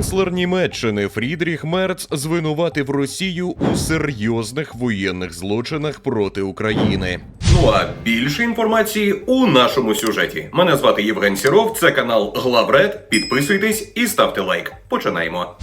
Канцлер Німеччини Фрідріх Мерц звинуватив Росію у серйозних воєнних злочинах проти України. Ну а більше інформації у нашому сюжеті. Мене звати Євген Сіров, це канал Главред. Підписуйтесь і ставте лайк. Починаємо.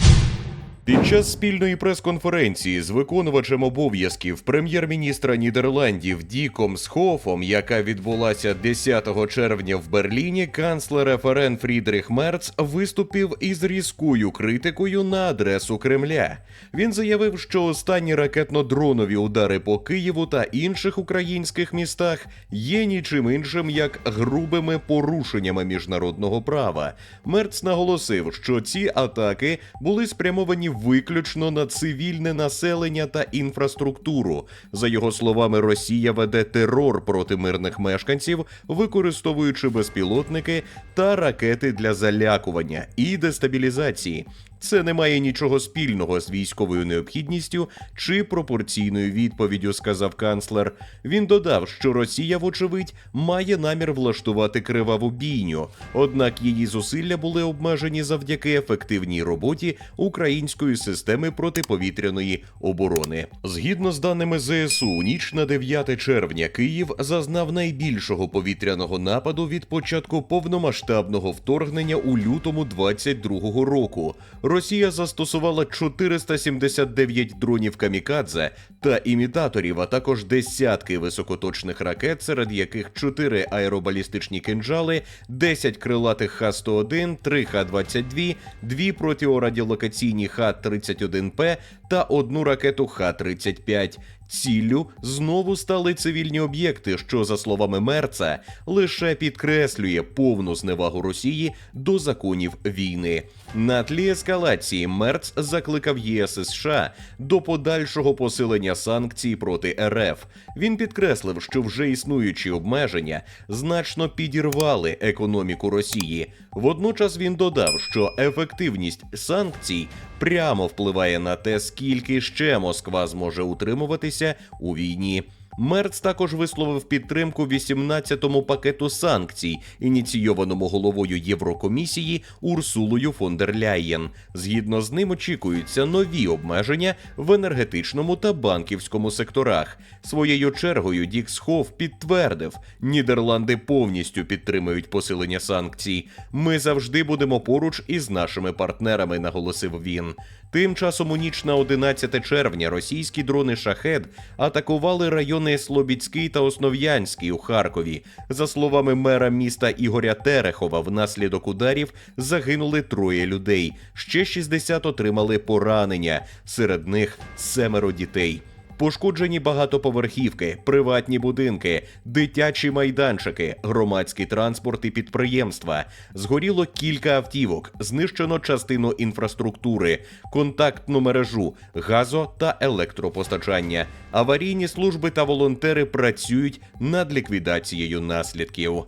Під час спільної прес-конференції з виконувачем обов'язків прем'єр-міністра Нідерландів Діком Схофом, яка відбулася 10 червня в Берліні, канцлер ФРН Фрідріх Мерц виступив із різкою критикою на адресу Кремля. Він заявив, що останні ракетно-дронові удари по Києву та інших українських містах є нічим іншим як грубими порушеннями міжнародного права. Мерц наголосив, що ці атаки були спрямовані виключно на цивільне населення та інфраструктуру. За його словами, Росія веде терор проти мирних мешканців, використовуючи безпілотники та ракети для залякування і дестабілізації. Це не має нічого спільного з військовою необхідністю чи пропорційною відповіддю, сказав канцлер. Він додав, що Росія, вочевидь, має намір влаштувати криваву бійню, однак її зусилля були обмежені завдяки ефективній роботі української системи протиповітряної оборони. Згідно з даними ЗСУ, ніч на 9 червня Київ зазнав найбільшого повітряного нападу від початку повномасштабного вторгнення у лютому 22-го року. Росія застосувала 479 дронів камікадзе та імітаторів, а також десятки високоточних ракет, серед яких 4 аеробалістичні кинжали, 10 крилатих Х-101, 3 Х-22, 2 протиорадіолокаційні Х-31П та одну ракету Х-35. Ціллю знову стали цивільні об'єкти, що, за словами Мерца, лише підкреслює повну зневагу Росії до законів війни. На тлі ескалації Мерц закликав ЄС і США до подальшого посилення санкцій проти РФ. Він підкреслив, що вже існуючі обмеження значно підірвали економіку Росії. Водночас він додав, що ефективність санкцій прямо впливає на те, скільки ще Москва зможе утримуватися у війні. Мерц також висловив підтримку 18-му пакету санкцій, ініційованому головою Єврокомісії Урсулою фон дер Ляєн. Згідно з ним очікуються нові обмеження в енергетичному та банківському секторах. Своєю чергою Дік Схов підтвердив, Нідерланди повністю підтримують посилення санкцій. Ми завжди будемо поруч із нашими партнерами, наголосив він. Тим часом у ніч на 11 червня російські дрони Шахед атакували райони Слобідський та Основ'янський у Харкові. За словами мера міста Ігоря Терехова, внаслідок ударів загинули троє людей. Ще 60 отримали поранення. Серед них семеро дітей. Пошкоджені багатоповерхівки, приватні будинки, дитячі майданчики, громадський транспорт і підприємства. Згоріло кілька автівок, знищено частину інфраструктури, контактну мережу, газо та електропостачання. Аварійні служби та волонтери працюють над ліквідацією наслідків.